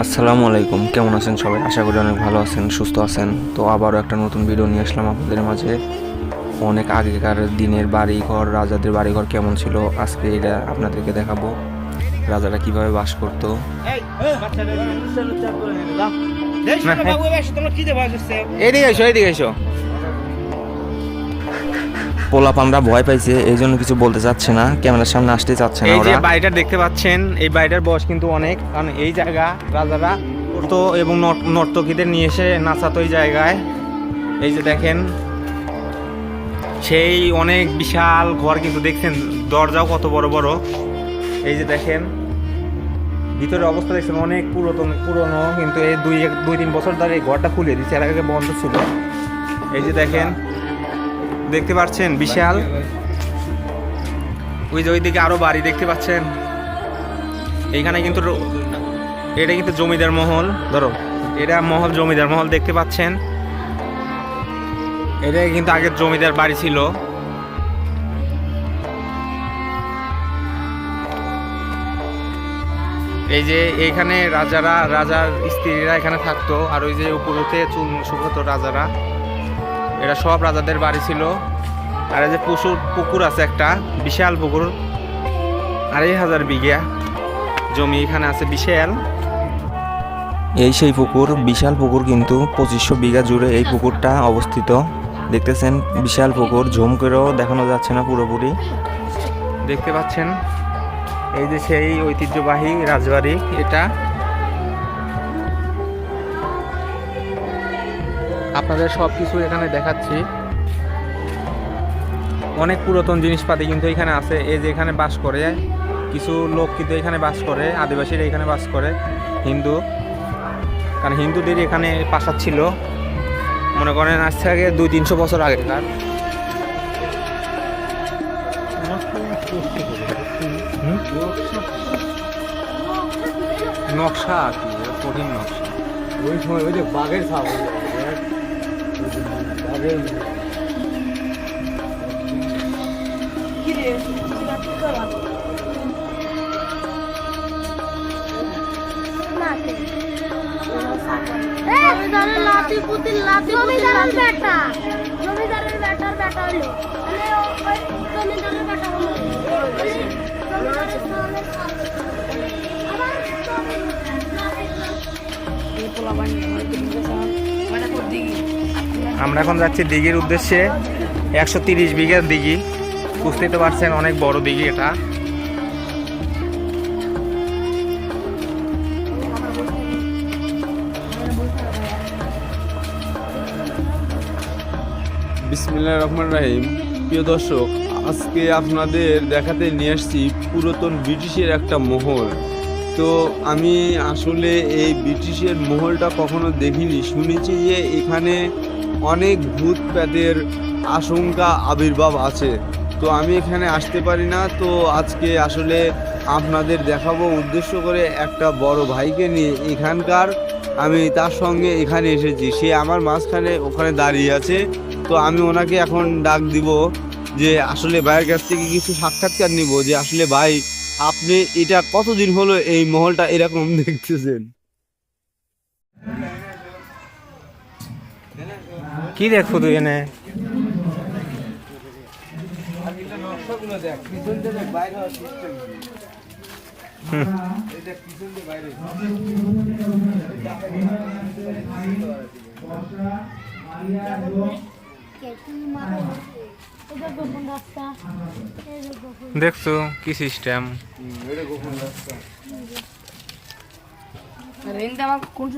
আসসালামু আলাইকুম কেমন আছেন সবাই আশা করি অনেক ভালো আছেন সুস্থ আছেন তো আবারও একটা নতুন ভিডিও নিয়ে আসলাম আপনাদের মাঝে অনেক আগেকার দিনের বাড়িঘর রাজাদের বাড়িঘর কেমন ছিল আজকে এটা আপনাদেরকে দেখাবো রাজারা কীভাবে বাস করতো এদিকে এসো এদিকে এসো পোলাপ আমরা ভয় পাইছে এই জন্য কিছু বলতে চাচ্ছে না ক্যামেরার সামনে আসতে চাচ্ছে না এই যে বাড়িটা দেখতে পাচ্ছেন এই বাড়িটার বয়স কিন্তু অনেক কারণ এই জায়গা রাজারা তো এবং নর্ত- নর্তকীদের নিয়ে এসে নাচাতো এই জায়গায়। এই যে দেখেন সেই অনেক বিশাল ঘর কিন্তু দেখছেন দরজাও কত বড় বড়। এই যে দেখেন ভিতরে অবস্থা দেখছেন অনেক পুরাতন পুরনো কিন্তু এই দুই এক- দুই তিন বছর ধরে এই ঘরটা খুলে দিচ্ছে এর আগে বন্ধ ছিল। এই যে দেখেন দেখতে পাচ্ছেন বিশাল। ওই যে ওইদিকে আরও বাড়ি দেখতে পাচ্ছেন। এইখানে কিন্তু এটা কিন্তু জমিদার মহল। ধরো, এটা মহল, জমিদার মহল দেখতে পাচ্ছেন। এটা কিন্তু আগের জমিদার বাড়ি ছিল। এই যে এখানে রাজারা, রাজার স্ত্রীরা এখানে থাকতো। আর ওই যে উপরতে চুল শুকাতো রাজারা। এটা সব রাজাদের বাড়ি ছিল। আর এই যে প্রচুর পুকুর আছে একটা বিশাল পুকুর। আড়াই হাজার বিঘা জমি এখানে আছে বিশাল। এই সেই পুকুর বিশাল পুকুর কিন্তু পঁচিশশো বিঘা জুড়ে এই পুকুরটা অবস্থিত। দেখতেছেন বিশাল পুকুর ঝুম করেও দেখানো যাচ্ছে না পুরোপুরি। দেখতে পাচ্ছেন এই যে সেই ঐতিহ্যবাহী রাজবাড়ি এটা। আপনাদের সব কিছু এখানে দেখাচ্ছি। অনেক পুরাতন জিনিসপাতি কিন্তু এখানে আছে। এই যে এখানে বাস করে, কিছু লোক কিন্তু এখানে বাস করে, আদিবাসীরা এখানে বাস করে, হিন্দু। কারণ হিন্দুদের এখানে পাশা ছিল। মনে করেন আজ থেকে দুই, তিনশো বছর আগেকার? নকশা আর কি, কঠিন নকশা। ওই সময় ওই যে বাঘের বাঘের জমিদারের বেটা জমিদারের বেটার বেটা হলো জমিদারের বেটা হলো আমরা এখন যাচ্ছি দিঘির উদ্দেশ্যে। একশো তিরিশ বিঘার দিঘি। বুঝতেই তো পারছেন, অনেক বড় দিঘি এটা। বিসমিল্লা রহমান রাহিম। প্রিয় দর্শক, আজকে আপনাদের দেখাতে নিয়ে আসছি পুরাতন ব্রিটিশের একটা মহল। তো আমি আসলে এই ব্রিটিশের মহলটা কখনো দেখিনি। শুনেছি যে এখানে অনেক ভূত প্যাতের আশঙ্কা আবির্ভাব আছে। তো আমি এখানে আসতে পারি না। তো আজকে আসলে আপনাদের দেখাবো উদ্দেশ্য করে একটা বড় ভাইকে নিয়ে এখানকার। আমি তার সঙ্গে এখানে এসেছি। সে আমার মাঝখানে ওখানে দাঁড়িয়ে আছে। তো আমি ওনাকে এখন ডাক দিব যে আসলে ভাইয়ের কাছ থেকে কিছু সাক্ষাৎকার নিব যে আসলে ভাই, আপনি এটা কতদিন হলো এই মহলটা এরকম দেখতেছেন? কি দেখো তুই এনে? এটা গোপন রাস্তা এই যে গোপন দেখছ কি সিস্টেম কোন